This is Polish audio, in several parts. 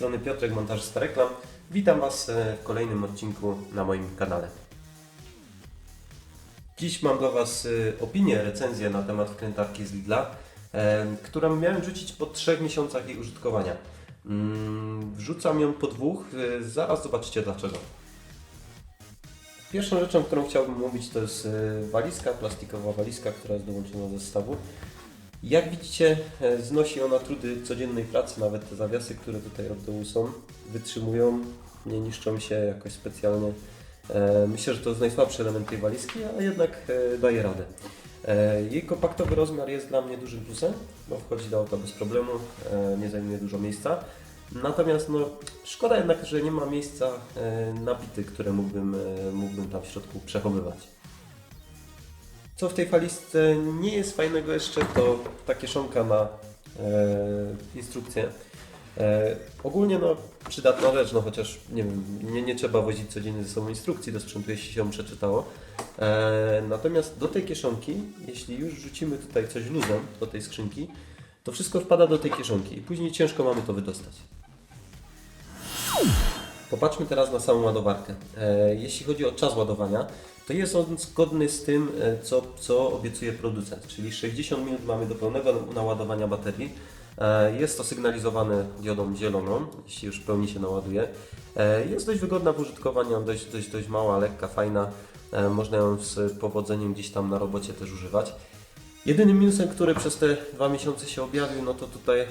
strony Piotrek, montażysta reklam. Witam Was e, w kolejnym odcinku na moim kanale. Dziś mam dla Was e, opinię, recenzję na temat wkrętarki z Lidla, e, którą miałem rzucić po trzech miesiącach jej użytkowania. Mm, Wrzucam ją po dwóch, zaraz zobaczycie dlaczego. Pierwszą rzeczą, którą chciałbym mówić, to jest walizka, plastikowa walizka, która jest dołączona do zestawu. Jak widzicie, e, znosi ona trudy codziennej pracy, nawet te zawiasy, które tutaj od dołu są, wytrzymują, nie niszczą się jakoś specjalnie. E, Myślę, że to jest najsłabszy element tej walizki, a jednak e, daje radę. Jej kompaktowy rozmiar jest dla mnie dużym plusem, bo wchodzi do auta bez problemu, nie zajmuje dużo miejsca. Natomiast no, szkoda jednak, że nie ma miejsca na bity, które mógłbym, mógłbym tam w środku przechowywać. Co w tej walizce nie jest fajnego jeszcze, to ta kieszonka na e, instrukcję. E, ogólnie no, przydatna rzecz, no chociaż nie wiem, nie, nie trzeba wozić codziennie ze sobą instrukcji do sprzętu, jeśli się ją przeczytało. E, natomiast do tej kieszonki, jeśli już rzucimy tutaj coś luzem do tej skrzynki, to wszystko wpada do tej kieszonki i później ciężko mamy to wydostać. Popatrzmy teraz na samą ładowarkę. E, jeśli chodzi o czas ładowania, to jest on zgodny z tym, e, co, co obiecuje producent, czyli 60 minut mamy do pełnego naładowania baterii. E, Jest to sygnalizowane diodą zieloną, jeśli już w pełni się naładuje. Jest dość wygodna w użytkowaniu, dość, dość, dość mała, lekka, fajna. Można ją z powodzeniem gdzieś tam na robocie też używać. Jedynym minusem, który przez te dwa miesiące się objawił, no to tutaj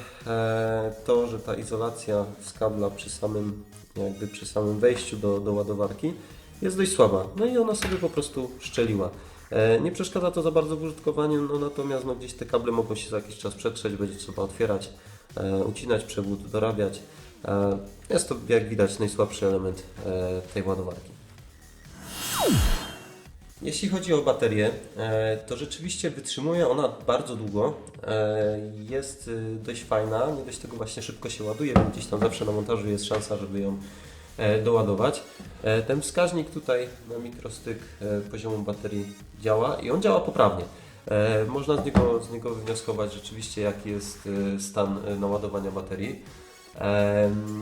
to, że ta izolacja z kabla przy samym, jakby przy samym wejściu do, do ładowarki jest dość słaba. No i ona sobie po prostu szczeliła. E, nie przeszkadza to za bardzo w użytkowaniu, no natomiast no, gdzieś te kable mogą się za jakiś czas przetrzeć, będzie trzeba otwierać, e, ucinać przewód, dorabiać. E, jest to, jak widać, najsłabszy element tej ładowarki. Jeśli chodzi o baterię, e, to rzeczywiście wytrzymuje ona bardzo długo. E, Jest y, dość fajna, nie dość tego właśnie szybko się ładuje, więc gdzieś tam zawsze na montażu jest szansa, żeby ją e, doładować. E, Ten wskaźnik tutaj na mikrostyk e, poziomu baterii działa i on działa poprawnie. E, Można z niego, z niego wywnioskować rzeczywiście jaki jest e, stan e, naładowania baterii.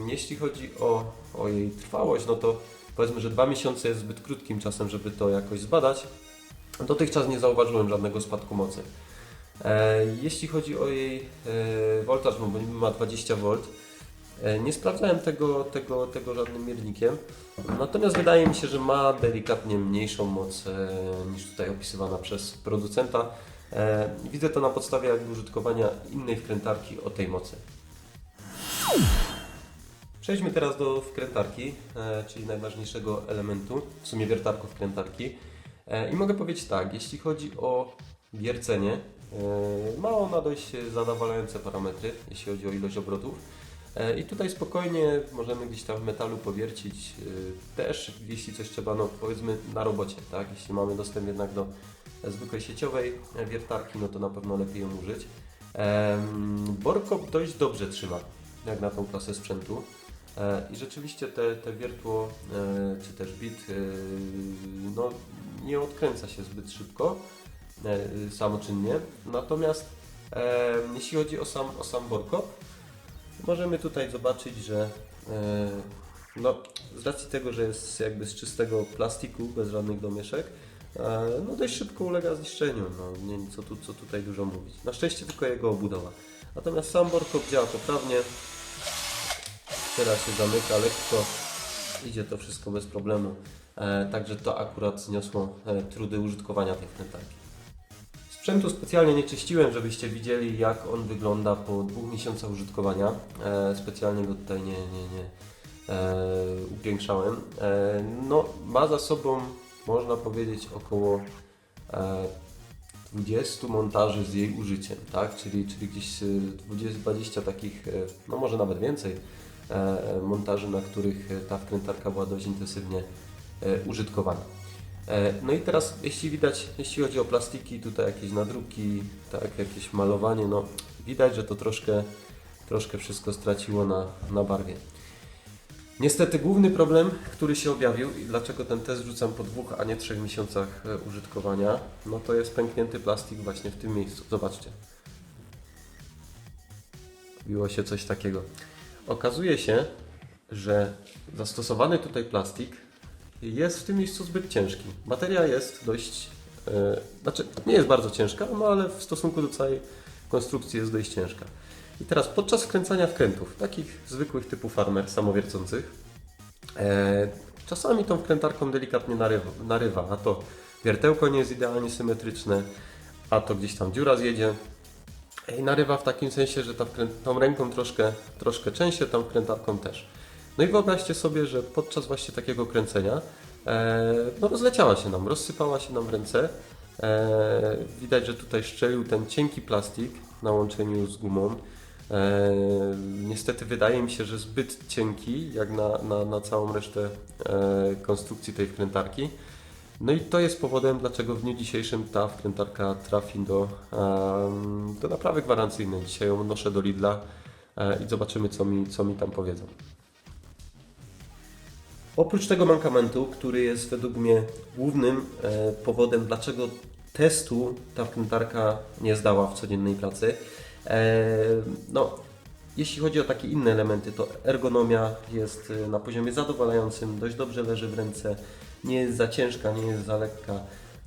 Jeśli chodzi o, o jej trwałość, no to powiedzmy, że dwa miesiące jest zbyt krótkim czasem, żeby to jakoś zbadać. Dotychczas nie zauważyłem żadnego spadku mocy. E, Jeśli chodzi o jej e, woltaż, no bo ma 20 V, e, nie sprawdzałem tego, tego, tego żadnym miernikiem. Natomiast wydaje mi się, że ma delikatnie mniejszą moc niż tutaj opisywana przez producenta. Widzę to na podstawie użytkowania innej wkrętarki o tej mocy. Przejdźmy teraz do wkrętarki, e, czyli najważniejszego elementu, w sumie wiertarków wkrętarki. E, I mogę powiedzieć tak, jeśli chodzi o wiercenie, e, ma ona dość zadowalające parametry, jeśli chodzi o ilość obrotów. I tutaj spokojnie możemy gdzieś tam w metalu powiercić też, jeśli coś trzeba, no powiedzmy na robocie, tak? Jeśli mamy dostęp jednak do zwykłej sieciowej wiertarki, no to na pewno lepiej ją użyć. Borko dość dobrze trzyma, jak na tą klasę sprzętu. E, I rzeczywiście te, te wiertło, e, czy też bit, e, no, nie odkręca się zbyt szybko, samoczynnie. Natomiast jeśli chodzi o sam, o sam Borko, możemy tutaj zobaczyć, że no, z racji tego, że jest jakby z czystego plastiku, bez żadnych domieszek, no dość szybko ulega zniszczeniu, no, nie, co, tu, co tutaj dużo mówić. Na szczęście tylko jego obudowa. Natomiast sam Borko działa poprawnie, Teraz się zamyka lekko, idzie to wszystko bez problemu. E, także to akurat zniosło e, trudy użytkowania tej wkrętarki. Sprzętu specjalnie nie czyściłem, żebyście widzieli jak on wygląda po dwóch miesiącach użytkowania. E, specjalnie go tutaj nie, nie, nie upiększałem. No, ma za sobą, można powiedzieć, około e, 20 montaży z jej użyciem, tak? Czyli, czyli gdzieś e, 20, 20 takich, no może nawet więcej montaży, na których e, ta wkrętarka była dość intensywnie e, użytkowana. E, No i teraz, jeśli widać, jeśli chodzi o plastiki, tutaj jakieś nadruki, tak, jakieś malowanie, no widać, że to troszkę, troszkę wszystko straciło na, na barwie. Niestety główny problem, który się objawił i dlaczego ten test rzucam po dwóch, a nie trzech miesiącach e, użytkowania, no to jest pęknięty plastik właśnie w tym miejscu. Zobaczcie. Biło się coś takiego. Okazuje się, że zastosowany tutaj plastik jest w tym miejscu zbyt ciężki. Materia jest dość, e, znaczy nie jest bardzo ciężka, no ale w stosunku do całej konstrukcji jest dość ciężka. I teraz podczas wkręcania wkrętów, takich zwykłych typu farmer, samowiercących, e, czasami tą wkrętarką delikatnie narywa, narywa, a to wiertełko nie jest idealnie symetryczne, a to gdzieś tam dziura zjedzie. I narywa w takim sensie, że ta tą ręką troszkę, troszkę częściej, tą wkrętarką też. No i wyobraźcie sobie, że podczas właśnie takiego kręcenia e, no rozleciała się nam, rozsypała się nam w ręce. E, widać, że tutaj szczelił ten cienki plastik na łączeniu z gumą. E, niestety wydaje mi się, że zbyt cienki jak na, na, na całą resztę e, konstrukcji tej wkrętarki. No i to jest powodem, dlaczego w dniu dzisiejszym ta wkrętarka trafi do, do naprawy gwarancyjnej. Dzisiaj ją noszę do Lidla e, i zobaczymy, co mi, co mi tam powiedzą. Oprócz tego mankamentu, który jest według mnie głównym e, powodem, dlaczego testu ta wkrętarka nie zdała w codziennej pracy, e, no, jeśli chodzi o takie inne elementy, to ergonomia jest na poziomie zadowalającym, dość dobrze leży w ręce, nie jest za ciężka, nie jest za lekka.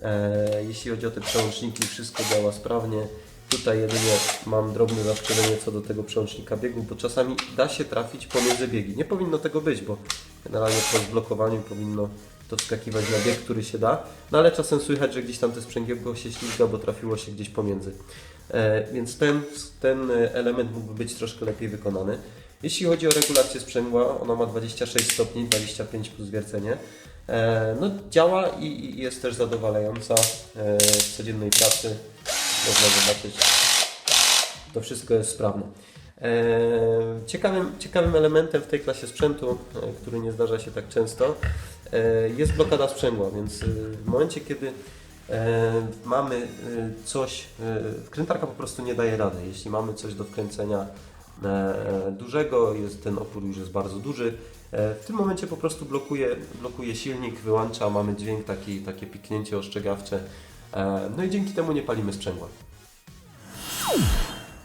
E, jeśli chodzi o te przełączniki, wszystko działa sprawnie. Tutaj jedynie mam drobne zastrzeżenie co do tego przełącznika biegu, bo czasami da się trafić pomiędzy biegi. Nie powinno tego być, bo generalnie po zblokowaniu powinno to wskakiwać na bieg, który się da, no ale czasem słychać, że gdzieś tam te sprzęgiełko się ślizga, bo trafiło się gdzieś pomiędzy. E, więc ten, ten element mógłby być troszkę lepiej wykonany. Jeśli chodzi o regulację sprzęgła, ona ma 26 stopni, 25 plus wiercenie. E, no, działa i, jest też zadowalająca e, w codziennej pracy. Można zobaczyć, to wszystko jest sprawne. E, Ciekawym, ciekawym elementem w tej klasie sprzętu, który nie zdarza się tak często, jest blokada sprzęgła, więc w momencie, kiedy mamy coś, wkrętarka po prostu nie daje rady. Jeśli mamy coś do wkręcenia dużego, jest ten opór już jest bardzo duży, w tym momencie po prostu blokuje, blokuje silnik, wyłącza, mamy dźwięk, taki, takie piknięcie ostrzegawcze, e, no i dzięki temu nie palimy sprzęgła.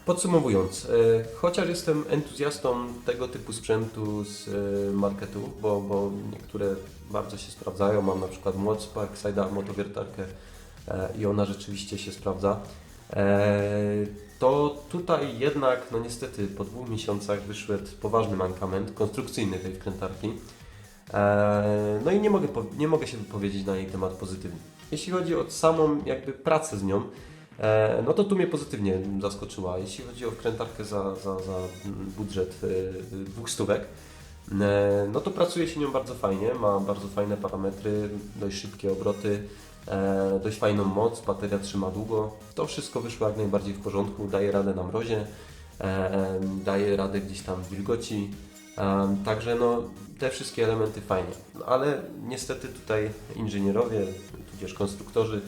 Podsumowując, e, chociaż jestem entuzjastą tego typu sprzętu z e, marketu, bo, bo niektóre bardzo się sprawdzają, mam na przykład Mod Sparkside'a motowiertarkę e, i ona rzeczywiście się sprawdza, e, to tutaj jednak, no niestety po dwóch miesiącach wyszedł poważny mankament konstrukcyjny tej wkrętarki. E, No i nie mogę, nie mogę się wypowiedzieć na jej temat pozytywnie. Jeśli chodzi o samą jakby pracę z nią, E, No to tu mnie pozytywnie zaskoczyła. Jeśli chodzi o wkrętarkę za, za, za budżet e, dwóch stówek, no to pracuje się nią bardzo fajnie, ma bardzo fajne parametry, dość szybkie obroty, e, dość fajną moc, bateria trzyma długo. To wszystko wyszło jak najbardziej w porządku, daje radę na mrozie, e, daje radę gdzieś tam w wilgoci. E, Także no, te wszystkie elementy fajnie. No, ale niestety tutaj inżynierowie, tudzież konstruktorzy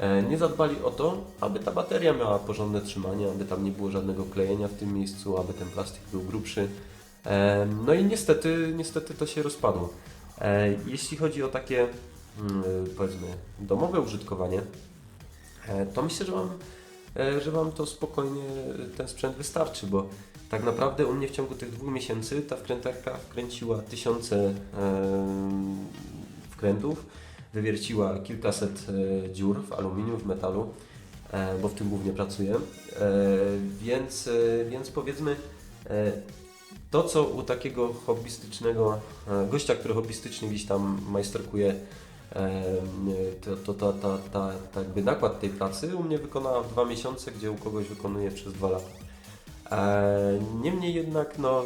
E, nie zadbali o to, aby ta bateria miała porządne trzymanie, aby tam nie było żadnego klejenia w tym miejscu, aby ten plastik był grubszy. No i niestety, niestety to się rozpadło. E, Jeśli chodzi o takie powiedzmy domowe użytkowanie, e, to myślę, że Wam, e, że wam to spokojnie ten sprzęt wystarczy, bo tak naprawdę u mnie w ciągu tych dwóch miesięcy ta wkrętarka wkręciła tysiące em, wkrętów, wywierciła kilkaset e, dziur w aluminium, w metalu, e, bo w tym głównie pracuję. E, Więc, e, więc powiedzmy, e, to co u takiego hobbystycznego e, gościa, który hobbystycznie gdzieś tam majsterkuje, e, to, to ta, ta, ta, ta jakby nakład tej pracy u mnie wykonała w dwa miesiące, gdzie u kogoś wykonuje przez dwa lata. E, Niemniej jednak, no,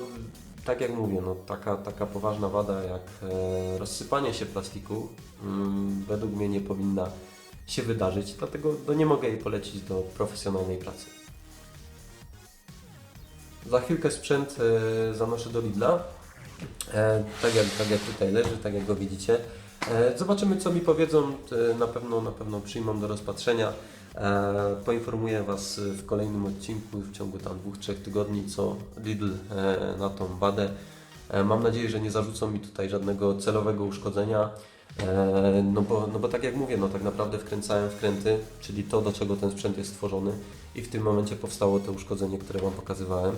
tak jak mówię, no, taka, taka poważna wada jak e, rozsypanie się plastiku mm, według mnie nie powinna się wydarzyć, dlatego no, nie mogę jej polecić do profesjonalnej pracy. Za chwilkę sprzęt e, zanoszę do Lidla, tak, jak, tak jak tutaj leży, tak jak go widzicie. E, zobaczymy co mi powiedzą, e, na pewno, na pewno przyjmą do rozpatrzenia. E, poinformuję Was w kolejnym odcinku w ciągu tam dwóch, trzech tygodni, co Lidl na tą wadę. Mam nadzieję, że nie zarzucą mi tutaj żadnego celowego uszkodzenia. No, bo, no bo tak jak mówię, no tak naprawdę wkręcałem wkręty, czyli to, do czego ten sprzęt jest stworzony i w tym momencie powstało to uszkodzenie, które Wam pokazywałem.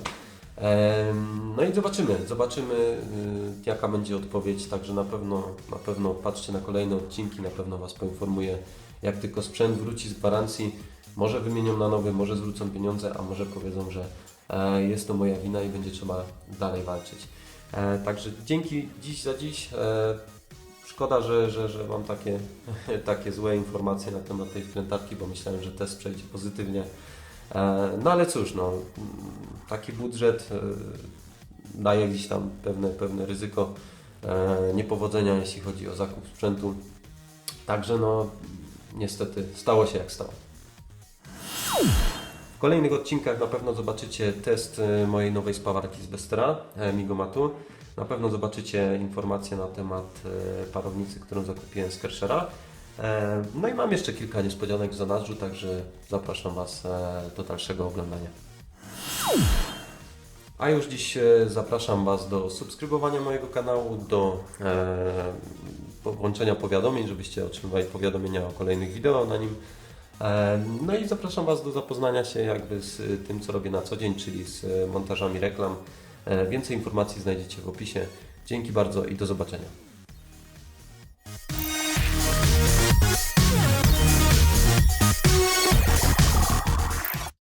No i zobaczymy, zobaczymy y, jaka będzie odpowiedź, także na pewno, na pewno patrzcie na kolejne odcinki, na pewno Was poinformuję, jak tylko sprzęt wróci z gwarancji, może wymienią na nowy, może zwrócą pieniądze, a może powiedzą, że e, jest to moja wina i będzie trzeba dalej walczyć. E, Także dzięki dziś za dziś. E, Szkoda, że, że, że mam takie, takie złe informacje na temat tej wkrętarki, bo myślałem, że test przejdzie pozytywnie. E, No ale cóż, no, taki budżet e, daje gdzieś tam pewne, pewne ryzyko e, niepowodzenia, jeśli chodzi o zakup sprzętu. Także no, niestety stało się jak stało. W kolejnych odcinkach na pewno zobaczycie test mojej nowej spawarki z Bestera, Migomatu. Na pewno zobaczycie informacje na temat parownicy, którą zakupiłem z Kershera. E, No i mam jeszcze kilka niespodzianek w zanadrzu, także zapraszam Was e, do dalszego oglądania. A już dziś e, zapraszam Was do subskrybowania mojego kanału, do włączenia powiadomień, żebyście otrzymywali powiadomienia o kolejnych wideo na nim. No i zapraszam Was do zapoznania się jakby z tym, co robię na co dzień, czyli z montażami reklam. Więcej informacji znajdziecie w opisie. Dzięki bardzo i do zobaczenia.